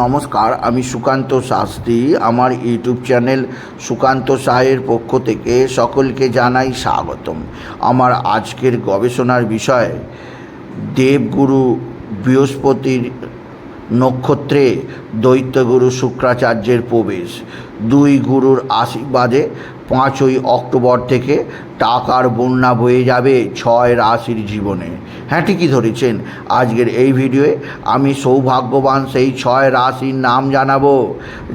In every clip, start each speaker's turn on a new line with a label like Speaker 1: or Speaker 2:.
Speaker 1: নমস্কার, আমি সুকান্ত শাস্ত্রী। আমার ইউটিউব চ্যানেল সুকান্ত সাহের পক্ষ থেকে সকলকে জানাই স্বাগতম। আমার আজকের গবেষণার বিষয়, দেবগুরু বৃহস্পতির নক্ষত্রে দৈত্যগুরু শুক্রাচার্যের প্রবেশ। দুই গুরুর আশীর্বাদে পাঁচই অক্টোবর থেকে টাকার বন্যা বয়ে যাবে ছয় রাশির জীবনে। হ্যাঁ ঠিকই ধরেছেন। আজকের এই ভিডিওয়ে আমি সৌভাগ্যবান সেই ছয় রাশির নাম জানাব,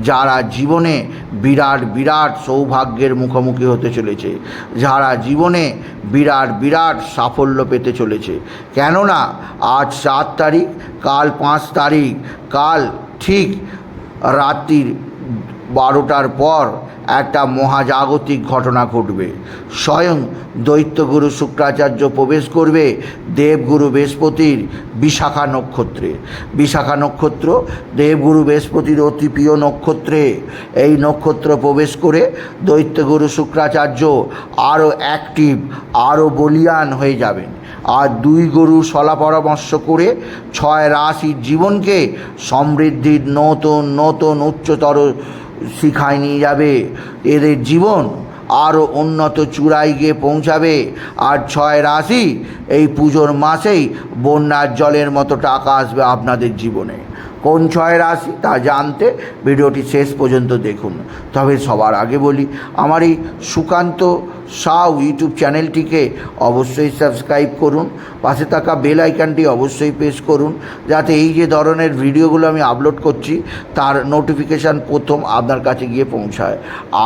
Speaker 1: যারা জীবনে বিরাট বিরাট সৌভাগ্যের মুখোমুখি হতে চলেছে, যারা জীবনে বিরাট বিরাট সাফল্য পেতে চলেছে। কেননা, আজ সাত তারিখ, কাল পাঁচ তারিখ, কাল ঠিক রাত্রির বারোটার পর একটা মহাজাগতিক ঘটনা ঘটবে। স্বয়ং দৈত্যগুরু শুক্রাচার্য প্রবেশ করবে দেবগুরু বৃহস্পতির বিশাখা নক্ষত্রে। বিশাখা নক্ষত্র দেবগুরু বৃহস্পতির অতি প্রিয় নক্ষত্রে। এই নক্ষত্র প্রবেশ করে দৈত্যগুরু শুক্রাচার্য আরও অ্যাক্টিভ আরও বলিয়ান হয়ে যাবেন। আর দুই গরু সলা পরামর্শ করে ছয় রাশির জীবনকে সমৃদ্ধির নতুন নতুন, উচ্চতর শিখায় নিয়ে যাবে। এদের জীবন আরও উন্নত চূড়ায় গিয়ে পৌঁছাবে। আর ছয় রাশি, এই পুজোর মাসেই বন্যার জলের মতো টাকা আসবে আপনাদের জীবনে। কোন ছয় রাশি তা জানতে ভিডিওটি শেষ পর্যন্ত দেখুন। তবে সবার আগে বলি, আমার এই সুকান্ত সাউ ইউটিউব চ্যানেলটিকে অবশ্যই সাবস্ক্রাইব করুন। পাশে থাকা বেল আইকনটি অবশ্যই প্রেস করুন, যাতে এই যে ধরনের ভিডিওগুলো আমি আপলোড করছি, তার নোটিফিকেশান প্রথম আপনার কাছে গিয়ে পৌঁছায়।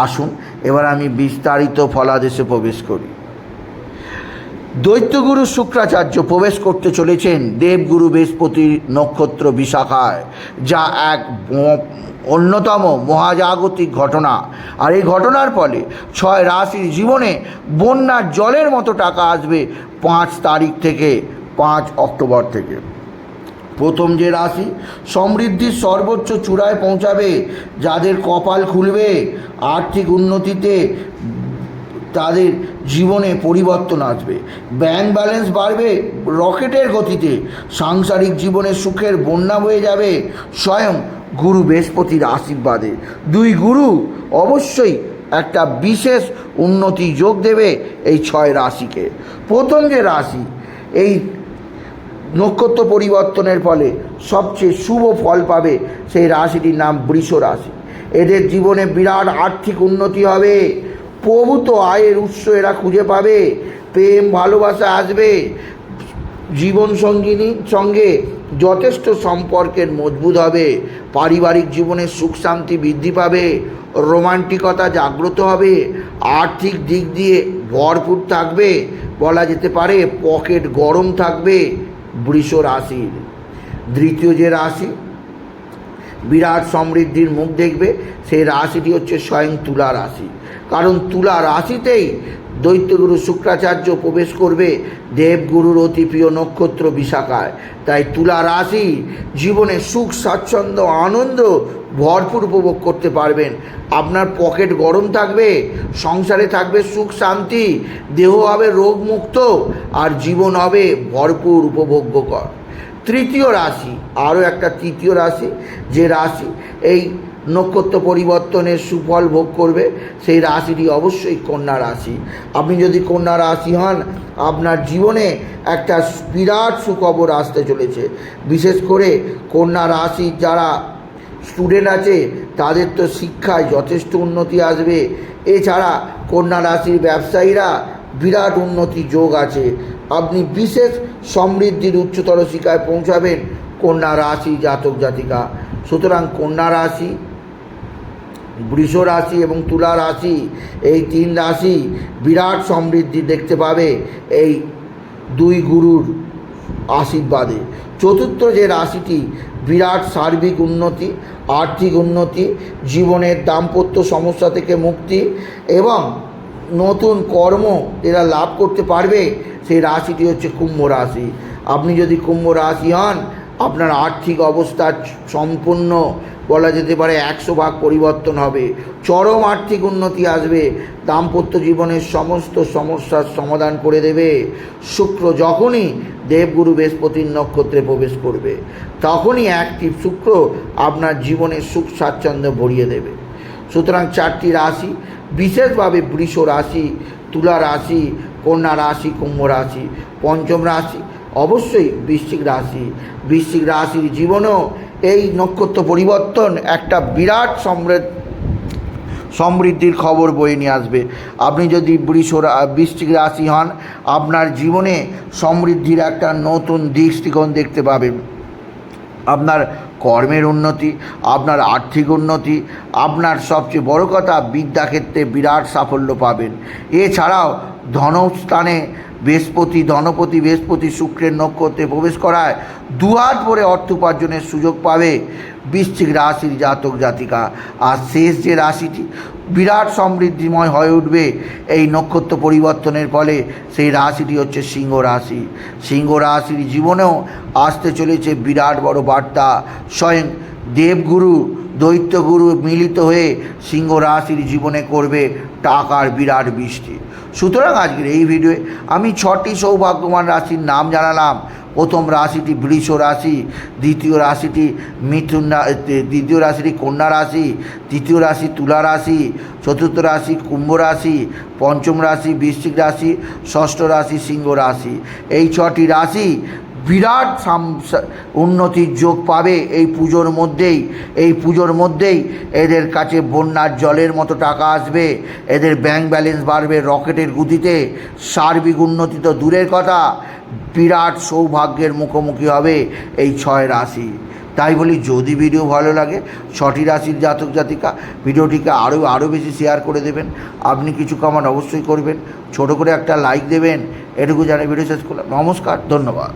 Speaker 1: আসুন, এবার আমি বিস্তারিত ফলাদেশে প্রবেশ করি। দৈত্যগুরু শুক্রাচার্য প্রবেশ করতে চলেছেন দেবগুরু বৃহস্পতি নক্ষত্র বিশাখায়, যা এক অন্যতম মহাজাগতিক ঘটনা। আর এই ঘটনার ফলে ছয় রাশির জীবনে বন্যার জলের মতো টাকা আসবে পাঁচ তারিখ থেকে, পাঁচ অক্টোবর থেকে। প্রথম যে রাশি সমৃদ্ধির সর্বোচ্চ চূড়ায় পৌঁছাবে, যাদের কপাল খুলবে, আর্থিক উন্নতিতে তাদের জীবনে পরিবর্তন আসবে। ব্যাংক ব্যালেন্স বাড়বে রকেটের গতিতে। সাংসারিক জীবনে সুখের বন্যা হয়ে যাবে স্বয়ং গুরু বৃহস্পতির আশীর্বাদে। দুই গুরু অবশ্যই একটা বিশেষ উন্নতি যোগ দেবে এই ছয় রাশিকে। প্রথম যে রাশি, এই নক্ষত্র পরিবর্তনের ফলে সবচেয়ে শুভ ফল পাবে সেই রাশিটির নাম বৃষ রাশি এদের জীবনে বিরাট আর্থিক উন্নতি হবে। প্রভূত আয়ের উৎস এরা খুঁজে পাবে। প্রেম, ভালোবাসা আসবে। জীবন সঙ্গিনীর সঙ্গে যথেষ্ট সম্পর্কের মজবুত হবে। পারিবারিক জীবনে সুখ শান্তি বৃদ্ধি পাবে। রোমান্টিকতা জাগ্রত হবে। আর্থিক দিক দিয়ে ভরপুর থাকবে। বলা যেতে পারে পকেট গরম থাকবে বৃষ রাশির দ্বিতীয় যে রাশি বিরাট সমৃদ্ধির মুখ দেখবে সেই রাশিটি হচ্ছে স্বয়ং তুলা রাশি। কারণ তুলা রাশিতেই দৈত্যগুরু শুক্রাচার্য প্রবেশ করবে দেবগুরুর অতি প্রিয় নক্ষত্র বিশাখায়। তাই তুলা রাশি জীবনে সুখ, স্বাচ্ছন্দ্য, আনন্দ ভরপুর উপভোগ করতে পারবেন। আপনার পকেট গরম থাকবে, সংসারে থাকবে সুখ, শান্তি, দেহ হবে রোগমুক্ত, আর জীবন হবে ভরপুর, উপভোগ্যকর। তৃতীয় রাশি, আরও একটা তৃতীয় রাশি, যে রাশি এই নক্ষত্র পরিবর্তনের সুফল ভোগ করবে, সেই রাশিটি অবশ্যই কন্যা রাশি। আপনি যদি কন্যা রাশি হন, আপনার জীবনে একটা বিরাট সুখবর আসতে চলেছে। বিশেষ করে কন্যা রাশি যারা স্টুডেন্ট আছে, তাদের তো শিক্ষায় যথেষ্ট উন্নতি আসবে। এছাড়া কন্যা রাশির ব্যবসায়ীরা বিরাট উন্নতি যোগ আছে। আপনি বিশেষ সমৃদ্ধির উচ্চতর শিকায় পৌঁছাবেন কন্যা রাশি জাতক জাতিকা। সুতরাং কন্যা রাশি, বৃষ রাশি এবং তুলা রাশি, এই তিন রাশি বিরাট সমৃদ্ধি দেখতে পাবে এই দুই গুরুর আশীর্বাদে। চতুর্থ যে রাশিটি বিরাট সার্বিক উন্নতি, আর্থিক উন্নতি, জীবনের দাম্পত্য সমস্যা থেকে মুক্তি এবং নতুন কর্ম এরা লাভ করতে পারবে, সেই রাশিটি হচ্ছে কুম্ভ রাশি। আপনি যদি কুম্ভ রাশি হন, আপনার আর্থিক অবস্থা সম্পূর্ণ বলা যেতে পারে একশো ভাগ পরিবর্তন হবে। চরম আর্থিক উন্নতি আসবে, দাম্পত্য জীবনের সমস্ত সমস্যার সমাধান করে দেবে। শুক্র যখনই দেবগুরু বৃহস্পতির নক্ষত্রে প্রবেশ করবে, তখনই অ্যাক্টিভ শুক্র আপনার জীবনের সুখ স্বাচ্ছন্দ্য ভরিয়ে দেবে। সুতরাং চারটি রাশি বিশেষভাবে বৃষ রাশি, তুলা রাশি, কন্যা রাশি, কুম্ভ রাশি, পঞ্চম রাশি, অবশ্যই বৃশ্চিক রাশি। বৃশ্চিক রাশির জীবনেও এই নক্ষত্র পরিবর্তন একটা বিরাট সমৃদ্ধ, সমৃদ্ধির খবর বয়ে নিয়ে আসবে। আপনি যদি বৃষ বৃশ্চিক রাশি হন, আপনার জীবনে সমৃদ্ধির একটা নতুন দৃষ্টিকোণ দেখতে পাবেন। আপনার কর্মের উন্নতি, আপনার আর্থিক উন্নতি, আপনার সবচেয়ে বড় কথা বিদ্যাক্ষেত্রে বিরাট সাফল্য পাবেন। এছাড়াও ধনস্থানে বৃহস্পতি, ধনপতি, বৃহস্পতি শুক্রের নক্ষত্রে প্রবেশ করায়, দুহাত ভরে অর্থ উপার্জনের সুযোগ পাবে বৃশ্চিক রাশির জাতক জাতিকা। আর শেষ যে রাশিটি বিরাট সমৃদ্ধিময় হয়ে উঠবে এই নক্ষত্র পরিবর্তনের ফলে, সেই রাশিটি হচ্ছে সিংহ রাশি। সিংহ রাশির জীবনেও আসতে চলেছে বিরাট বড় বার্তা। স্বয়ং দেবগুরু, দৈত্যগুরু মিলিত হয়ে সিংহ রাশির জীবনে করবে টাকার বিরাট বৃষ্টি। সুতরাং আজকের এই ভিডিওয়ে আমি ছটি সৌভাগ্যবান রাশির নাম জানালাম। প্রথম রাশিটি বৃষ রাশি, দ্বিতীয় রাশিটি মিথুন দ্বিতীয় রাশিটি কন্যা রাশি, তৃতীয় রাশি তুলা রাশি, চতুর্থ রাশি কুম্ভ রাশি, পঞ্চম রাশি বৃশ্চিক রাশি, ষষ্ঠ রাশি সিংহ রাশি। এই ছটি রাশি বিরাট উন্নতির যোগ পাবে এই পুজোর মধ্যেই, এই পুজোর মধ্যেই। এদের কাছে বন্যার জলের মতো টাকা আসবে, এদের ব্যাংক ব্যালেন্স বাড়বে রকেটের গতিতে। সার্বিক উন্নতি তো দূরের কথা, বিরাট সৌভাগ্যের মুখোমুখি হবে এই ছয় রাশি। তাই বলি, যদি ভিডিও ভালো লাগে, ছটি রাশির জাতক জাতিকা, ভিডিওটিকে আরও আরও বেশি শেয়ার করে দেবেন। আপনি কিছু কমান অবশ্যই করবেন। ছোট করে একটা লাইক দেবেন। এটুকু জানিয়ে ভিডিও শেষ করলাম। নমস্কার, ধন্যবাদ।